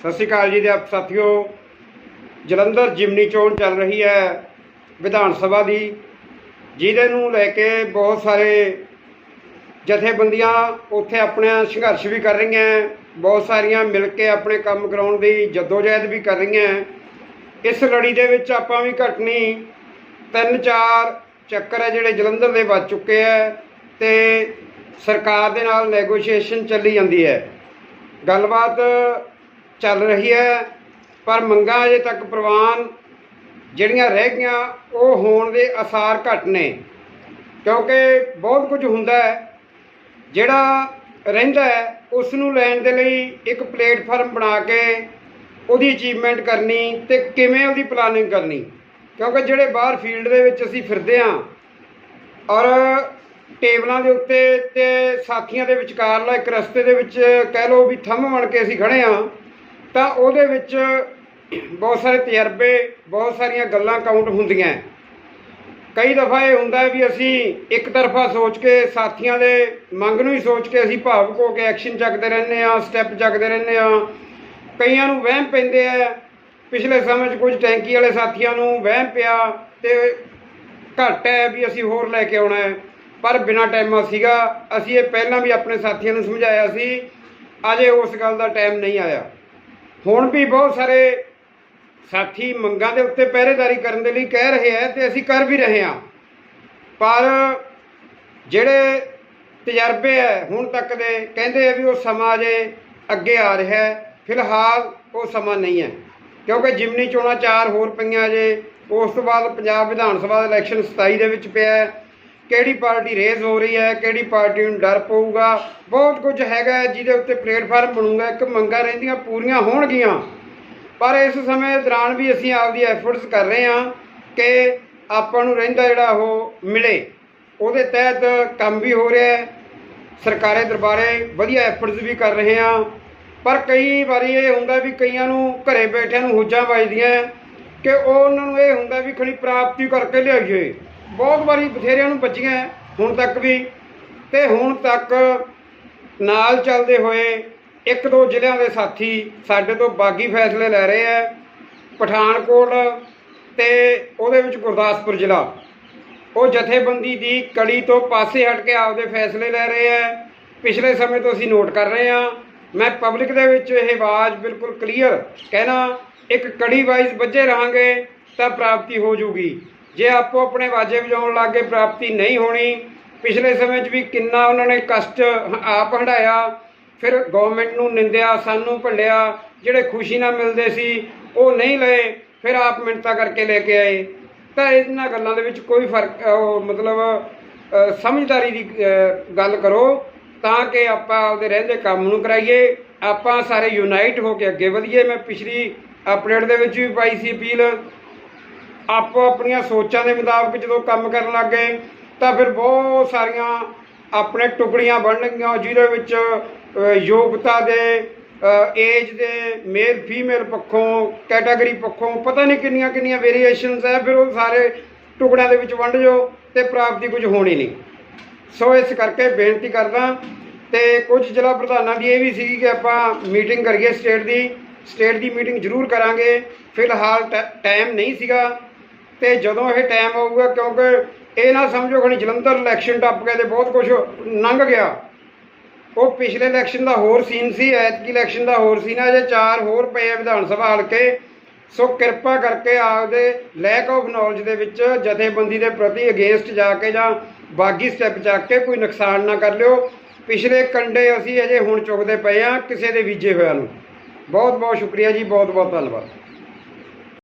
ਸਤਿ ਸ਼੍ਰੀ ਅਕਾਲ ਜੀ ਦੇ ਆਪ ਸਾਥੀਓ। ਜਲੰਧਰ ਜਿਮਨੀ ਚੋਣ ਚੱਲ ਰਹੀ ਹੈ ਵਿਧਾਨ ਸਭਾ ਦੀ। ਜਿਹਦੇ ਨੂੰ ਲੈ ਕੇ ਬਹੁਤ ਸਾਰੇ ਜਥੇਬੰਦੀਆਂ ਉੱਥੇ ਆਪਣਾ ਸੰਘਰਸ਼ ਵੀ ਕਰ ਰਹੀਆਂ ਬਹੁਤ ਸਾਰੀਆਂ ਮਿਲ ਕੇ ਆਪਣੇ ਕੰਮ ਕਰਾਉਣ ਦੀ ਜਦੋਜਹਿਦ ਵੀ ਕਰ ਰਹੀਆਂ ਇਸ ਲੜੀ ਦੇ ਵਿੱਚ ਆਪਾਂ ਵੀ ਘਟਨੀ ਤਿੰਨ ਚਾਰ ਚੱਕਰ ਹੈ ਜਿਹੜੇ ਜਲੰਧਰ ਦੇ ਵੱਜ ਚੁੱਕੇ ਹੈ ਤੇ ਸਰਕਾਰ ਦੇ ਨਾਲ ਨੈਗੋਸ਼ੀਏਸ਼ਨ ਚੱਲੀ ਜਾਂਦੀ ਹੈ। ਗੱਲਬਾਤ ਚੱਲ ਰਹੀ ਹੈ, ਪਰ ਮੰਗਾਂ ਅਜੇ ਤੱਕ ਪ੍ਰਵਾਨ ਜਿਹੜੀਆਂ ਰਹਿ ਗਈਆਂ, ਉਹ ਹੋਣ ਦੇ ਅਸਾਰ ਘੱਟ ਨੇ। ਕਿਉਂਕਿ ਬਹੁਤ ਕੁਝ ਹੁੰਦਾ ਹੈ, ਜਿਹੜਾ ਰਹਿੰਦਾ ਹੈ ਉਸ ਨੂੰ ਲੈਣ ਦੇ ਲਈ ਇੱਕ ਪਲੇਟਫਾਰਮ ਬਣਾ ਕੇ ਉਹਦੀ ਅਚੀਵਮੈਂਟ ਕਰਨੀ ਤੇ ਕਿਵੇਂ ਉਹਦੀ ਪਲਾਨਿੰਗ ਕਰਨੀ। ਕਿਉਂਕਿ ਜਿਹੜੇ ਬਾਹਰ ਫੀਲਡ ਦੇ ਵਿੱਚ ਅਸੀਂ ਫਿਰਦੇ ਹਾਂ, ਔਰ ਟੇਬਲਾਂ ਦੇ ਉੱਤੇ ਤੇ ਸਾਥੀਆਂ ਦੇ ਵਿਚਕਾਰਲਾ ਇੱਕ ਰਸਤੇ ਦੇ ਵਿੱਚ ਕਹਿ ਲਓ ਵੀ ਥੰਮ ਬਣ ਕੇ ਅਸੀਂ ਖੜੇ ਹਾਂ ਤਾਂ ਉਹਦੇ ਵਿੱਚ ਬਹੁਤ ਸਾਰੇ ਤਜਰਬੇ, ਬਹੁਤ ਸਾਰੀਆਂ ਗੱਲਾਂ ਕਾਊਂਟ ਹੁੰਦੀਆਂ। ਕਈ ਦਫਾ ਇਹ ਹੁੰਦਾ ਵੀ ਅਸੀਂ ਇੱਕ ਤਰਫਾ ਸੋਚ ਕੇ ਸਾਥੀਆਂ ਦੇ ਮੰਗ ਨੂੰ ਹੀ ਸੋਚ ਕੇ ਅਸੀਂ ਭਾਵਕ ਹੋ ਕੇ ਐਕਸ਼ਨ ਚੱਕਦੇ ਰਹਿੰਦੇ ਆ ਸਟੈਪ ਚੱਕਦੇ ਰਹਿੰਦੇ ਆ ਕਈਆਂ ਨੂੰ ਵਹਿਮ ਪੈਂਦੇ ਆ। ਪਿਛਲੇ ਸਮੇਂ 'ਚ ਕੁਝ ਟੈਂਕੀ ਵਾਲੇ ਸਾਥੀਆਂ ਨੂੰ ਵਹਿਮ ਪਿਆ ਤੇ ਘੱਟ ਹੈ ਵੀ ਅਸੀਂ ਹੋਰ ਲੈ ਕੇ ਆਉਣਾ ਹੈ। ਪਰ ਬਿਨਾ ਟਾਈਮਾ ਸੀਗਾ, ਅਸੀਂ ਇਹ ਪਹਿਲਾਂ ਵੀ ਆਪਣੇ ਸਾਥੀਆਂ ਨੂੰ ਸਮਝਾਇਆ ਸੀ। ਅਜੇ ਉਸ ਗੱਲ ਦਾ ਟਾਈਮ ਨਹੀਂ ਆਇਆ। ਹੁਣ ਵੀ ਬਹੁਤ ਸਾਰੇ ਸਾਥੀ ਮੰਗਾਂ ਦੇ ਉੱਤੇ ਪਹਿਰੇਦਾਰੀ ਕਰਨ ਦੇ ਲਈ ਕਹਿ ਰਹੇ ਹੈ ਤੇ ਅਸੀਂ ਕਰ ਵੀ ਰਹੇ ਹਾਂ ਪਰ ਜਿਹੜੇ ਤਜਰਬੇ ਹੈ ਹੁਣ ਤੱਕ ਦੇ ਕਹਿੰਦੇ ਆ ਵੀ ਉਹ ਸਮਾਂ ਜੇ ਅੱਗੇ ਆ ਰਿਹਾ ਹੈ। ਫਿਲਹਾਲ ਉਹ ਸਮਾਂ ਨਹੀਂ ਹੈ। ਕਿਉਂਕਿ ਜਿਮਨੀ ਚੋਣਾਂ ਚਾਰ ਹੋਰ ਪਈਆਂ ਜੇ, ਉਸ ਤੋਂ ਬਾਅਦ ਪੰਜਾਬ ਵਿਧਾਨ ਸਭਾ ਦਾ ਇਲੈਕਸ਼ਨ 27 ਦੇ ਵਿੱਚ ਪਿਆ ਕਿਹੜੀ ਪਾਰਟੀ ਰੇਜ਼ ਹੋ ਰਹੀ ਹੈ, ਕਿਹੜੀ ਪਾਰਟੀ ਨੂੰ ਡਰ ਪਊਗਾ, ਬਹੁਤ ਕੁਝ ਹੈਗਾ ਜਿਹਦੇ ਉੱਤੇ ਪਲੇਟਫਾਰਮ ਬਣੂਗਾ, ਇੱਕ ਮੰਗਾਂ ਰਹਿੰਦੀਆਂ ਪੂਰੀਆਂ ਹੋਣਗੀਆਂ। ਪਰ ਇਸ ਸਮੇਂ ਦੌਰਾਨ ਵੀ ਅਸੀਂ ਆਪਦੀ ਐਫਰਟਸ ਕਰ ਰਹੇ ਹਾਂ ਕਿ ਆਪਾਂ ਨੂੰ ਰਹਿੰਦਾ ਜਿਹੜਾ ਉਹ ਮਿਲੇ। ਉਹਦੇ ਤਹਿਤ ਕੰਮ ਵੀ ਹੋ ਰਿਹਾ ਹੈ, ਸਰਕਾਰੇ ਦਰਬਾਰੇ ਵਧੀਆ ਐਫਰਟਸ ਵੀ ਕਰ ਰਹੇ ਹਾਂ। ਪਰ ਕਈ ਵਾਰੀ ਇਹ ਹੁੰਦਾ ਵੀ ਕਈਆਂ ਨੂੰ ਘਰੇ ਬੈਠਿਆਂ ਨੂੰ ਹੁੱਜਾਂ ਵੱਜਦੀਆਂ ਕਿ ਉਹ ਉਹਨਾਂ ਨੂੰ ਇਹ ਹੁੰਦਾ ਵੀ ਖਣੀ ਪ੍ਰਾਪਤੀ ਕਰਕੇ ਲਿਆਈਏ। ਬਹੁਤ ਵਾਰੀ ਬਥੇਰਿਆਂ ਨੂੰ ਬੱਚੀਆਂ ਹੁਣ ਤੱਕ ਵੀ। ਤੇ ਹੁਣ ਤੱਕ ਨਾਲ ਚੱਲਦੇ ਹੋਏ ਇੱਕ ਦੋ ਜ਼ਿਲ੍ਹਿਆਂ ਦੇ ਸਾਥੀ ਸਾਡੇ ਤੋਂ ਬਾਗੀ ਫੈਸਲੇ ਲੈ ਰਹੇ ਆ। ਪਠਾਨਕੋਟ ਤੇ ਉਹਦੇ ਵਿੱਚ ਗੁਰਦਾਸਪੁਰ ਜ਼ਿਲ੍ਹਾ। ਉਹ ਜਥੇਬੰਦੀ ਦੀ ਕੜੀ ਤੋਂ ਪਾਸੇ ਹਟ ਕੇ ਆਪਦੇ ਫੈਸਲੇ ਲੈ ਰਹੇ ਆ। ਪਿਛਲੇ ਸਮੇਂ ਤੋਂ ਅਸੀਂ ਨੋਟ ਕਰ ਰਹੇ ਆ। ਮੈਂ ਪਬਲਿਕ ਦੇ ਵਿੱਚ ਇਹ ਆਵਾਜ਼ ਬਿਲਕੁਲ ਕਲੀਅਰ ਕਹਿਣਾ, ਇੱਕ ਕੜੀ ਵਾਈਜ਼ ਵੱਜੇ ਰਹਾਂਗੇ ਤਾਂ ਪ੍ਰਾਪਤੀ ਹੋ ਜੂਗੀ। ਜੇ ਆਪੋ ਆਪਣੇ ਵਾਜੇ ਵਜਾਉਣ ਲੱਗੇ ਪ੍ਰਾਪਤੀ ਨਹੀਂ ਹੋਣੀ, ਪਿਛਲੇ ਸਮੇਂ 'ਚ ਵੀ ਕਿੰਨਾ ਉਹਨਾਂ ਨੇ ਕਸ਼ਟ ਆਪ ਹੰਡਾਇਆ ਫਿਰ ਗਵਰਨਮੈਂਟ ਨੂੰ ਨਿੰਦਿਆ, ਸਾਨੂੰ ਭੰਡਿਆ, ਜਿਹੜੇ ਖੁਸ਼ੀ ਨਾਲ ਮਿਲਦੇ ਸੀ, ਉਹ ਨਹੀਂ ਲਏ, ਫਿਰ ਆਪ ਮਿੰਟਾਂ ਕਰਕੇ ਲੈ ਕੇ ਆਏ। ਤਾਂ ਇਹਨਾਂ ਗੱਲਾਂ ਦੇ ਵਿੱਚ ਕੋਈ ਫ਼ਰਕ ਮਤਲਬ ਸਮਝਦਾਰੀ ਦੀ ਗੱਲ ਕਰੋ, ਤਾਂ ਕਿ ਆਪਾਂ ਆਪਦੇ ਰਹਿੰਦੇ ਕੰਮ ਨੂੰ ਕਰਾਈਏ, ਆਪਾਂ ਸਾਰੇ ਯੂਨਾਈਟ ਹੋ ਕੇ ਅੱਗੇ ਵਧੀਏ। ਮੈਂ ਪਿਛਲੀ ਅਪਡੇਟ ਦੇ ਵਿੱਚ ਵੀ ਪਾਈ ਸੀ ਅਪੀਲ ਆਪੋ ਆਪਣੀਆਂ ਸੋਚਾਂ ਦੇ ਮੁਤਾਬਕ ਜਦੋਂ ਕੰਮ ਕਰਨ ਲੱਗ ਗਏ, ਤਾਂ ਫਿਰ ਬਹੁਤ ਸਾਰੀਆਂ ਆਪਣੇ ਟੁਕੜੀਆਂ ਬਣਨਗੀਆਂ ਜਿਹਦੇ ਵਿੱਚ ਯੋਗਤਾ ਦੇ ਏਜ ਦੇ ਮੇਲ ਫੀਮੇਲ ਪੱਖੋਂ ਕੈਟਾਗਰੀ ਪੱਖੋਂ, ਪਤਾ ਨਹੀਂ ਕਿੰਨੀਆਂ ਕਿੰਨੀਆਂ ਵੇਰੀਏਸ਼ਨਸ ਹੈ, ਫਿਰ ਉਹ ਸਾਰੇ ਟੁਕੜਿਆਂ ਦੇ ਵਿੱਚ ਵੰਡ ਜਾਓ ਤੇ ਪ੍ਰਾਪਤੀ ਕੁਝ ਹੋਣੀ ਨਹੀਂ। ਸੋ ਇਸ ਕਰਕੇ ਬੇਨਤੀ ਕਰਦਾ ਤੇ ਕੁਝ ਜ਼ਿਲ੍ਹਾ ਪ੍ਰਧਾਨਾਂ ਦੀ ਇਹ ਵੀ ਸੀ ਕਿ ਆਪਾਂ ਮੀਟਿੰਗ ਕਰੀਏ ਸਟੇਟ ਦੀ। ਸਟੇਟ ਦੀ ਮੀਟਿੰਗ ਜ਼ਰੂਰ ਕਰਾਂਗੇ। ਫਿਲਹਾਲ ਟਾਈਮ ਨਹੀਂ ਸੀਗਾ। ਤੇ ਜਦੋਂ ਇਹ ਟਾਈਮ ਆਊਗਾ, ਕਿਉਂਕਿ ਇਹ ਨਾ ਸਮਝੋ ਖਣੀ ਜਲੰਧਰ ਇਲੈਕਸ਼ਨ ਟੱਪ ਗਏ ਤੇ ਬਹੁਤ ਕੁਝ ਲੰਘ ਗਿਆ। ਉਹ ਪਿਛਲੇ ਇਲੈਕਸ਼ਨ ਦਾ ਹੋਰ ਸੀਨ ਸੀ, ਐਤਕੀ ਇਲੈਕਸ਼ਨ ਦਾ ਹੋਰ ਸੀਨ ਹੈ ਜੇ ਚਾਰ ਹੋਰ ਪਏ ਵਿਧਾਨ ਸਭਾ ਹਲਕੇ। ਸੋ ਕਿਰਪਾ ਕਰਕੇ ਆਪਦੇ ਲੈਕ ਆਫ ਨੌਲੇਜ ਦੇ ਵਿੱਚ ਜਥੇਬੰਦੀ ਦੇ ਪ੍ਰਤੀ ਅਗੇਂਸਟ ਜਾ ਕੇ ਜਾਂ ਬਾਗੀ ਸਟੈਪ ਚੱਕ ਕੇ ਕੋਈ ਨੁਕਸਾਨ ਨਾ ਕਰ ਲਿਓ। ਪਿਛਲੇ ਕੰਡੇ ਅਸੀਂ ਅਜੇ ਹੁਣ ਚੁੱਕਦੇ ਪਏ ਆ ਕਿਸੇ ਦੇ ਵੀਜੇ ਹੋਇਆ ਨੂੰ। ਬਹੁਤ ਬਹੁਤ ਸ਼ੁਕਰੀਆ ਜੀ ਬਹੁਤ ਬਹੁਤ ਧੰਨਵਾਦ।